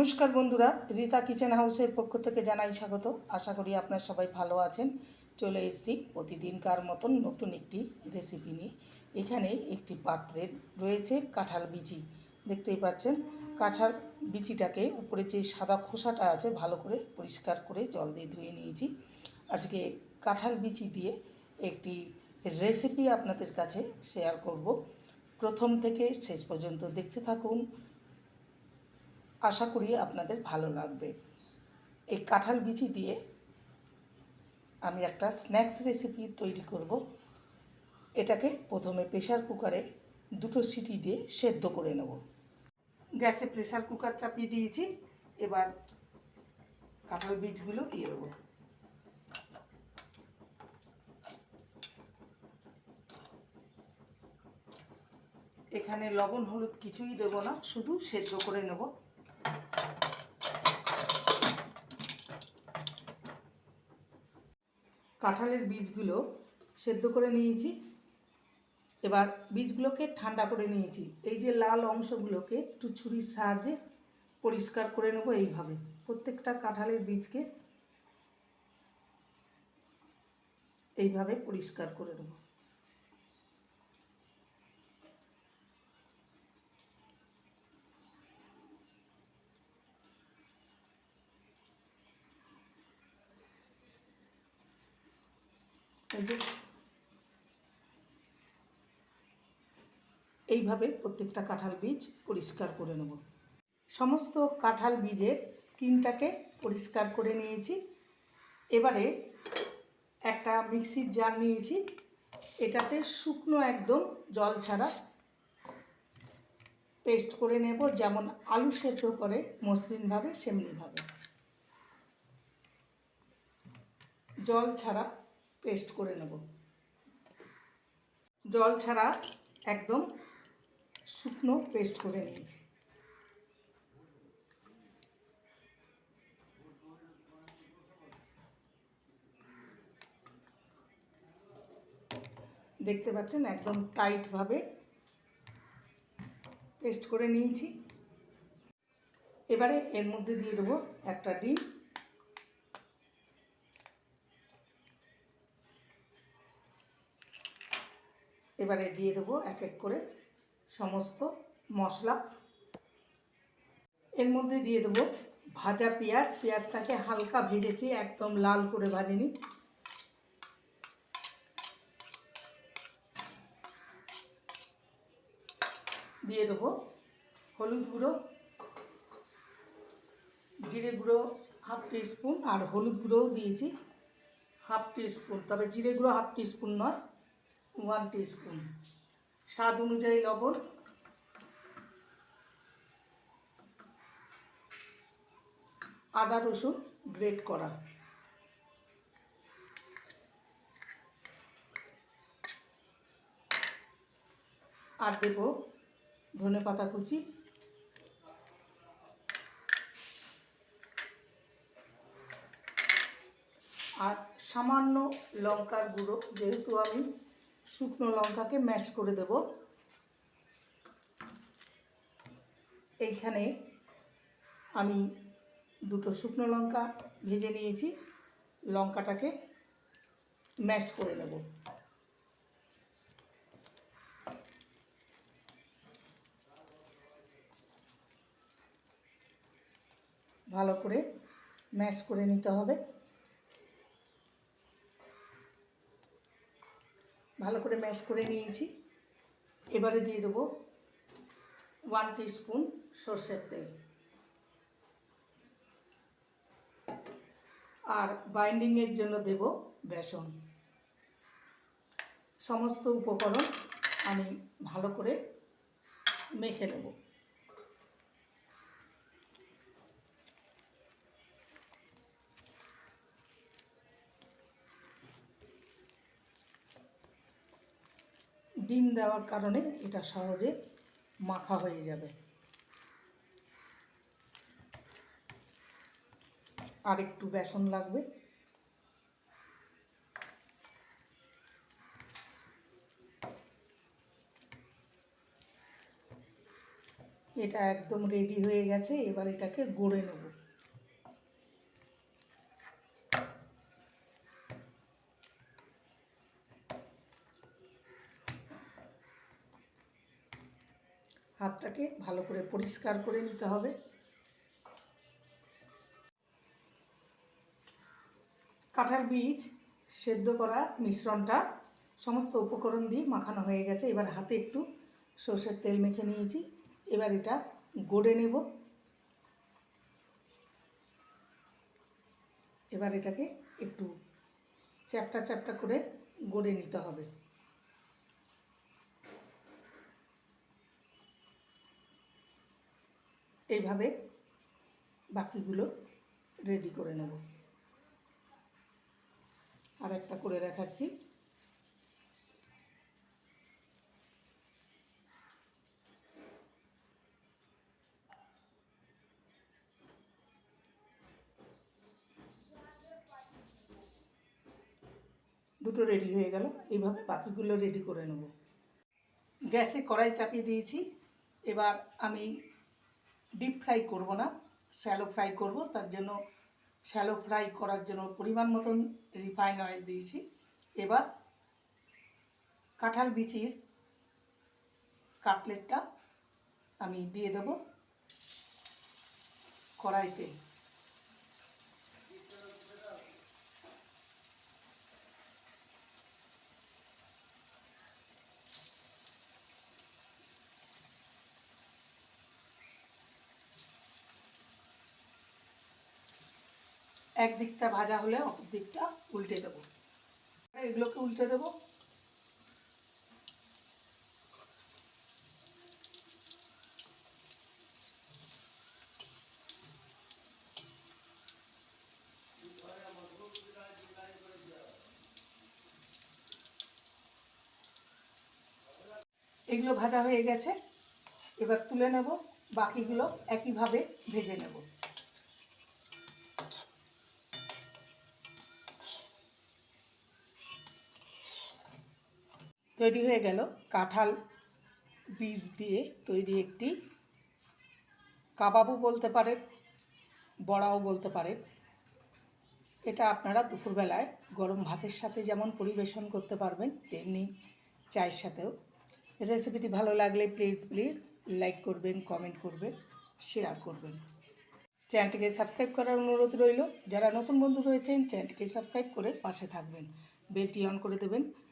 নমস্কার বন্ধুরা, রীতা কিচেন হাউসের পক্ষ থেকে জানাই স্বাগত। আশা করি আপনার সবাই ভালো আছেন। চলে এসছি প্রতিদিনকার মতন নতুন একটি রেসিপি নিয়ে। এখানে একটি পাত্রে রয়েছে কাঁঠাল বিচি। দেখতেই পাচ্ছেন, কাঁঠাল বিচিটাকে উপরে যে সাদা খোসাটা আছে, ভালো করে পরিষ্কার করে জল দিয়ে ধুয়ে নিয়েছি। আজকে কাঁঠাল বিচি দিয়ে একটি রেসিপি আপনাদের কাছে শেয়ার করব। প্রথম থেকে শেষ পর্যন্ত দেখতে থাকুন। আশা করি আপনাদের ভালো লাগবে। এই কাঁঠাল বিচি দিয়ে আমি একটা স্ন্যাক্স রেসিপি তৈরি করব। এটাকে প্রথমে প্রেশার কুকারে দুটো সিটি দিয়ে সেদ্ধ করে নেব। গ্যাসে প্রেশার কুকার চাপিয়ে দিয়েছি। এবার কাঁঠাল বীজগুলো দিয়ে দেবো। এখানে লবণ, হলুদ কিছুই দেবো না, শুধু সেদ্ধ করে নেব। কাঁঠালের বীজগুলো সেদ্ধ করে নিয়েছি। এবার বীজগুলোকে ঠান্ডা করে নিয়েছি। এই যে লাল অংশগুলোকে একটু ছুরির সাহায্যে পরিষ্কার করে নেব এইভাবে। প্রত্যেকটা কাঁঠালের বীজকে এইভাবে পরিষ্কার করে নেব। এইভাবে প্রত্যেকটা কাঁঠাল বীজ পরিষ্কার করে নেব। সমস্ত কাঁঠাল বীজের স্কিনটাকে পরিষ্কার করে নিয়েছি। এবারে একটা মিক্সির জার নিয়েছি। এটাতে শুকনো একদম জল ছাড়া পেস্ট করে নেব, যেমন আলু সেদ্ধ করে মসৃণভাবে, সেমনিভাবে। জল ছাড়া পেস্ট করে নেব। জল ছাড়া একদম শুকনো পেস্ট করে নিয়েছি। দেখতে পাচ্ছেন একদম টাইটভাবে পেস্ট করে নিয়েছি। এবারে এর মধ্যে দিয়ে দেবো একটা ডিম। এবারে দিয়ে দেবো এক এক করে সমস্ত মশলা। এর মধ্যে দিয়ে দেবো ভাজা পেঁয়াজ। পেঁয়াজটাকে হালকা ভেজেছি, একদম লাল করে ভাজিনি। দিয়ে দেবো হলুদ গুঁড়ো, জিরে গুঁড়ো হাফ স্পুন আর হলুদ গুঁড়োও দিয়েছি হাফ স্পুন তবে জিরে গুঁড়ো হাফ স্পুন নয় ওয়ান স্পুন স্বাদ অনুযায়ী লবণ। আদা রসুন গ্রেট করা। আর দেব ধনে পাতা কুচি। আর সামান্য লঙ্কার গুঁড়ো, যেহেতু আমি শুকনো লঙ্কাকে ম্যাশ করে দেব। এইখানে আমি দুটো শুকনো লঙ্কা ভেজে নিয়েছি। লঙ্কাটাকে ম্যাশ করে নেব। ভালো করে ম্যাশ করে নিতে হবে। ভালো করে ম্যাশ করে নিয়েছি। এবারে দিয়ে দেবো ওয়ান স্পুন সর্ষের তেল। আর বাইন্ডিংয়ের জন্য দেব বেসন। সমস্ত উপকরণ আমি ভালো করে মেখে নেব। ডিম দেওয়ার কারণে এটা সহজে মাখা হয়ে যাবে। আর একটু বেসন লাগবে। এটা একদম রেডি হয়ে গেছে, এবার এটাকে গড়ে নেব। হাতটাকে ভালো করে পরিষ্কার করে নিতে হবে। কাঁঠাল বীজ সেদ্ধ করা মিশ্রণটা সমস্ত উপকরণ দিয়ে মাখানো হয়ে গেছে। এবার হাতে একটু সর্ষের তেল মেখে নিয়েছি। এবার এটা গড়ে নেব। এবার এটাকে একটু চ্যাপটা চ্যাপটা করে গড়ে নিতে হবে। এইভাবে বাকিগুলো রেডি করে নেব। আর একটা করে দেখাচ্ছি। দুটো রেডি হয়ে গেল। এইভাবে বাকিগুলো রেডি করে নেব। গ্যাসে কড়াই চাপিয়ে দিয়েছি। এবার আমি ডিপ ফ্রাই করব না শ্যালো ফ্রাই করব, তার জন্য শ্যালো ফ্রাই করার জন্য পরিমাণ মতন রিফাইন অয়েল দিয়েছি। এবার কাঁঠাল বিচির কাটলেটটা আমি দিয়ে দেব কড়াইতে। এক দিকটা ভাজা হলে অপর দিকটা উল্টে দেবো। এগুলোকে উল্টে দেবো। এগুলো ভাজা হয়ে গেছে। এবার তুলে নেব। বাকিগুলো একইভাবে ভেজে নেব। তৈরি হয়ে গেল কাঁঠাল বীজ দিয়ে তৈরি একটি কাবাবও বলতে পারেন, বড়াও বলতে পারেন। এটা আপনারা দুপুরবেলায় গরম ভাতের সাথে যেমন পরিবেশন করতে পারবেন, তেমনি চায়ের সাথেও। রেসিপিটি ভালো লাগলে প্লিজ প্লিজ লাইক করবেন কমেন্ট করবেন শেয়ার করবেন। চ্যানেলটিকে সাবস্ক্রাইব করার অনুরোধ রইল। যারা নতুন বন্ধু রয়েছেন, চ্যানেলটিকে সাবস্ক্রাইব করে পাশে থাকবেন। বেলটি অন করে দেবেন।